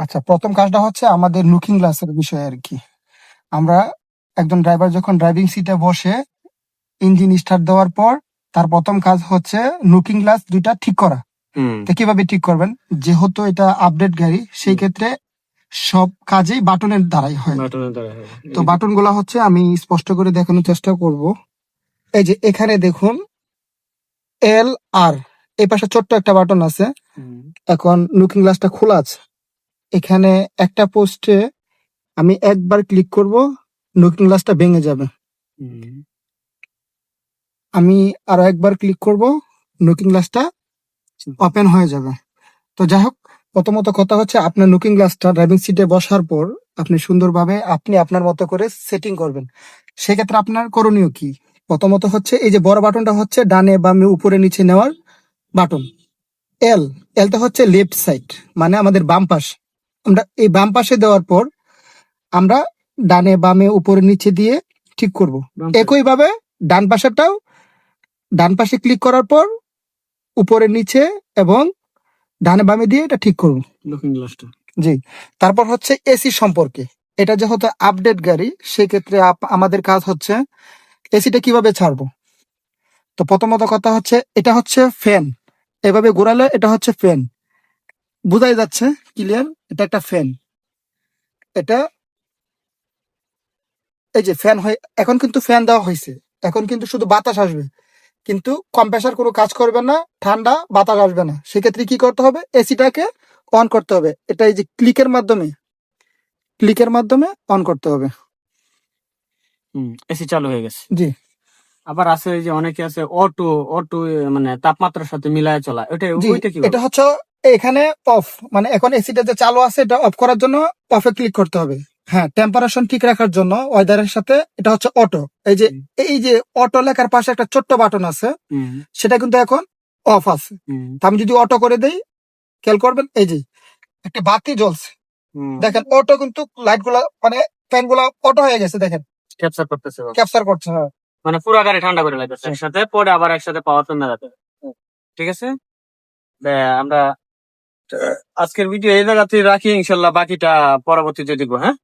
আচ্ছা প্রথম কাজটা হচ্ছে আমাদের লুকিং গ্লাসের বিষয় আর কি। আমরা একজন ড্রাইভার যখন ড্রাইভিং সিটে বসে ইঞ্জিন স্টার্ট দেওয়ার পর তার প্রথম কাজ হচ্ছে লুকিং গ্লাস দুইটা ঠিক করা। হুম। তো কীভাবে ঠিক করবেন? যেহেতু এটা আপডেট গাড়ি সেই ক্ষেত্রে সব কাজেই বাটনের দ্বারাই হয়। হয়। তো বাটনগুলা হচ্ছে আমি স্পষ্ট করে দেখানোর চেষ্টা করব। এই যে এখানে দেখুন এল আর এই পাশে ছোট্ট একটা বাটন আছে। এখন লুকিং গ্লাসটা খোলা আছে। এখানে একটা পোস্টে আমি একবার ক্লিক করব লুকিং গ্লাসটা ভেঙে যাবে। আমি আরও একবার ক্লিক করব লুকিং গ্লাসটা ওপেন হয়ে যাবে। তো যাই হোক প্রথমত কথা হচ্ছে আপনার লুকিং গ্লাসটা ড্রাইভিং সিটে বসার পর আপনি সুন্দরভাবে আপনি আপনার মতো করে সেটিং করবেন। সেক্ষেত্রে আপনার করণীয় কি? প্রথমত হচ্ছে এই যে বড় বাটনটা হচ্ছে ডানে বামে উপরে নিচে নেওয়ার বাটন। এল এলটা হচ্ছে লেফট সাইড মানে আমাদের বাম পাশ। আমরা এই বাম পাশে দেওয়ার পর আমরা ডানে বামে উপরে নিচে দিয়ে ঠিক করব। একইভাবে ডান পাশেরটাও ডান পাশে ক্লিক করার পর উপরে নিচে এবং ডানে বামে দিয়ে এটা ঠিক করব। লুকিং গ্লাসটা জি। তারপর হচ্ছে এসি সম্পর্কে। এটা যেহেতু আপডেট গাড়ি সেক্ষেত্রে আমাদের কাজ হচ্ছে এসিটা কীভাবে ছাড়বো? তো প্রথমত কথা হচ্ছে এটা হচ্ছে ফ্যান এভাবে ঘোরালে এটা হচ্ছে ফ্যান বোঝাই যাচ্ছে ক্লিয়ার এটা একটা ফ্যান এটা এই যে ফ্যান হয় এখন কিন্তু ফ্যান দেওয়া হয়েছে। এখন কিন্তু শুধু বাতাস আসবে। কিন্তু কম্প্রেসার কোনো কাজ করবে না ঠান্ডা বাতাস আসবে না। সেক্ষেত্রে কি করতে হবে? এসিটাকে অন করতে হবে। এটা এই যে ক্লিকের মাধ্যমে। ক্লিকের মাধ্যমে অন করতে হবে। হুম এসি চালু হয়ে গেছে। জি। আবার আছে যে অনেকে আছে অটো অটো মানে তাপমাত্রার সাথে মিলায় চলা। জি ওইটা কি এটা হচ্ছে এখানে অফ মানে এখন এসিটা যে চালু আছে এটা অফ করার জন্য অফে ক্লিক করতে হবে। হ্যাঁ টেম্পারেশন ঠিক রাখার জন্য ওয়েদারের সাথে এটা হচ্ছে অটো এই যে এই যে অটো লেখার পাশে একটা ছোট্ট বাটন আছে সেটা কিন্তু এখন অফ আছে। তা আমি যদি অটো করে দেই খেয়াল করবেন এই যে একটা বাতি জ্বলছে। দেখেন অটো কিন্তু লাইটগুলা মানে ফ্যানগুলা অটো হয়ে গেছে দেখেন। ক্যাপচার করতেছে ক্যাপচার করছে হ্যাঁ। মানে পুরো গাড়ি ঠান্ডা করে লাগতেছে একসাথে পরে আবার একসাথে পাওয়ার তো মেলাতে ঠিক আছে? আমরা আজকের ভিডিও এই জায়গাতে রাখি ইনশাল্লাহ বাকিটা পরবর্তীতে দেখব হ্যাঁ?